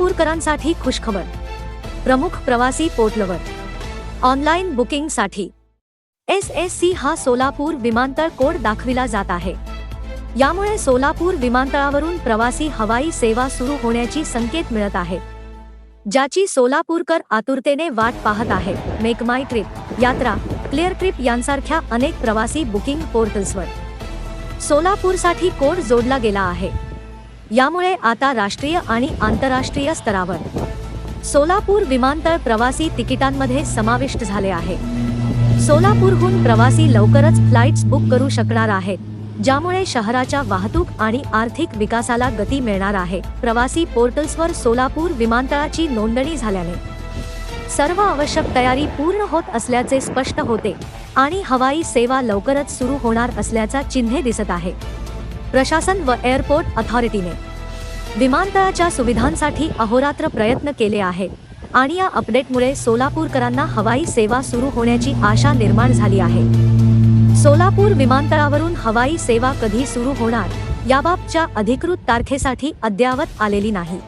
नागपूरकरांसाठी खुशखबर. प्रमुख प्रवासी पोर्टलवर. ऑनलाईन बुकिंगसाठी. एस एस सी हा सोलापूर विमानतळ कोड दाखविला जात आहे. यामुळे सोलापूर विमानतळावरून प्रवासी हवाई सेवा सुरू होण्याची संकेत मिळत आहे. ज्याची सोलापूरकर आतुरतेने वाट पाहत आहे. Make my trip Yatra clear trip यांसारख्या अनेक प्रवासी बुकिंग पोर्टल्सवर. सोलापूरसाठी कोड जोडला गेला आहे. यामुळे आता राष्ट्रीय आणि आंतरराष्ट्रीय स्तरावर. सोलापूर विमानतळ प्रवासी तिकिटांमध्ये समाविष्ट झाले आहे. सोलापूरहून प्रवासी लवकरच फ्लाइट्स बुक करू शकणार आहेत ज्यामुळे शहराच्या वाहतूक आणि आर्थिक विकासाला गती मिळणार आहे. प्रवासी पोर्टल्सवर सोलापूर विमानतळाची नोंदणी झाल्याने. सर्व आवश्यक तयारी पूर्ण होत असल्याचे स्पष्ट होते आणि हवाई सेवा लवकरच सुरू होणार असल्याचा चिन्हे दिसत आहे. प्रशासन व एअरपोर्ट अथॉरिटीने. विमानतळाच्या सुविधांसाठी अहोरात्र प्रयत्न केले आहेत आणि या अपडेटमुळे सोलापूरकरांना हवाई सेवा सुरू होण्याची आशा निर्माण झाली आहे. सोलापूर विमानतळावरून हवाई सेवा कधी सुरू होणार याबाबतच्या अधिकृत तारखेसाठी अद्यावत आलेली नाही.